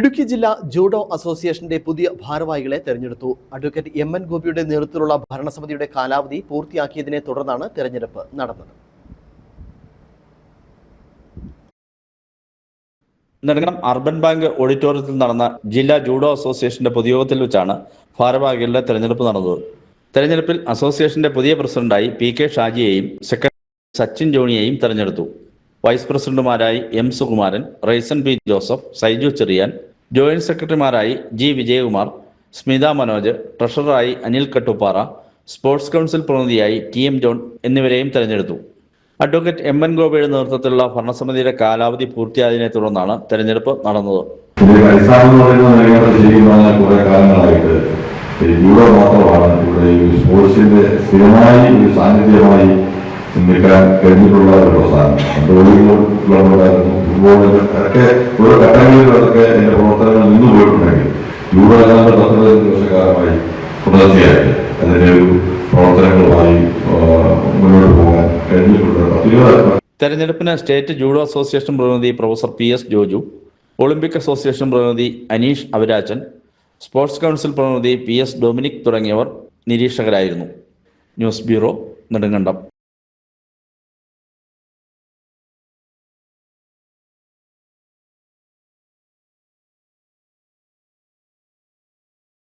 ഇടുക്കി ജില്ലാ ജൂഡോ അസോസിയേഷന്റെ പുതിയ ഭാരവാഹികളെ തെരഞ്ഞെടുത്തു. അഡ്വക്കേറ്റ് എം എൻ ഗോപിയുടെ നേതൃത്വത്തിലുള്ള ഭരണസമിതിയുടെ കാലാവധി പൂർത്തിയാക്കിയതിനെ തുടർന്നാണ് തെരഞ്ഞെടുപ്പ് നടന്നത്. നെടുങ്കണം അർബൻ ബാങ്ക് ഓഡിറ്റോറിയത്തിൽ നടന്ന ജില്ലാ ജൂഡോ അസോസിയേഷന്റെ പൊതുയോഗത്തിൽ വെച്ചാണ് ഭാരവാഹികളുടെ തെരഞ്ഞെടുപ്പ് നടന്നത്. തെരഞ്ഞെടുപ്പിൽ അസോസിയേഷന്റെ പുതിയ പ്രസിഡന്റായി പി കെ ഷാജിയെയും സെക്രട്ടറി സച്ചിൻ ജോണിയെയും തെരഞ്ഞെടുത്തു. Vice പ്രസിഡന്റുമാരായി M Sukumaran Raisan B Joseph Saiju Cherian joint സെക്രട്ടറിമാരായി G Vijayakumar Smitha Manoj ട്രഷററായി അനിൽ കട്ടുപ്പാറ സ്പോർട്സ് കൗൺസിൽ പ്രതിനിധിയായി ടി എം ജോൺ എന്നിവരെയും തെരഞ്ഞെടുത്തു. അഡ്വക്കേറ്റ് എം എൻ ഗോപയുടെ നേതൃത്വത്തിലുള്ള ഭരണസമിതിയുടെ കാലാവധി പൂർത്തിയായതിനെ തുടർന്നാണ് തെരഞ്ഞെടുപ്പ് നടന്നത്. മാത്രമാണ്. ഇവിടെ സ്പോർട്സിന്റെ സ്ഥിരമായി ഒരു സാന്നിധ്യമായി നിൽക്കാൻ കഴിഞ്ഞിട്ടുള്ള ഒരു പ്രസ്ഥാനം വോളിബോൾ ക്ലബുണ്ടായിരുന്നു ഫുട്ബോൾ ഒക്കെ ഓരോ ഘട്ടങ്ങളിൽ അതൊക്കെ അതിന്റെ പ്രവർത്തനങ്ങൾ നിന്നു പോയിട്ടുണ്ടെങ്കിൽ ജൂഡോ ഏതാണ്ട് പത്ത് പതിനഞ്ച് വർഷക്കാലമായി തുടർച്ചയായിട്ട് അതിന്റെ ഒരു പ്രവർത്തനങ്ങളുമായി മുന്നോട്ട് പോകാൻ കഴിഞ്ഞിട്ടുണ്ട്. പത്തിരുപത് തെരഞ്ഞെടുപ്പിന് സ്റ്റേറ്റ് ജൂഡോ അസോസിയേഷൻ പ്രതിനിധി professor P S Joju Olympic association പ്രതിനിധി അനീഷ് അവരാജൻ സ്പോർട്സ് കൗൺസിൽ പ്രതിനിധി പി എസ് ഡൊമിനിക് തുടങ്ങിയവർ നിരീക്ഷകരായിരുന്നു. News bureau Nedumkandam.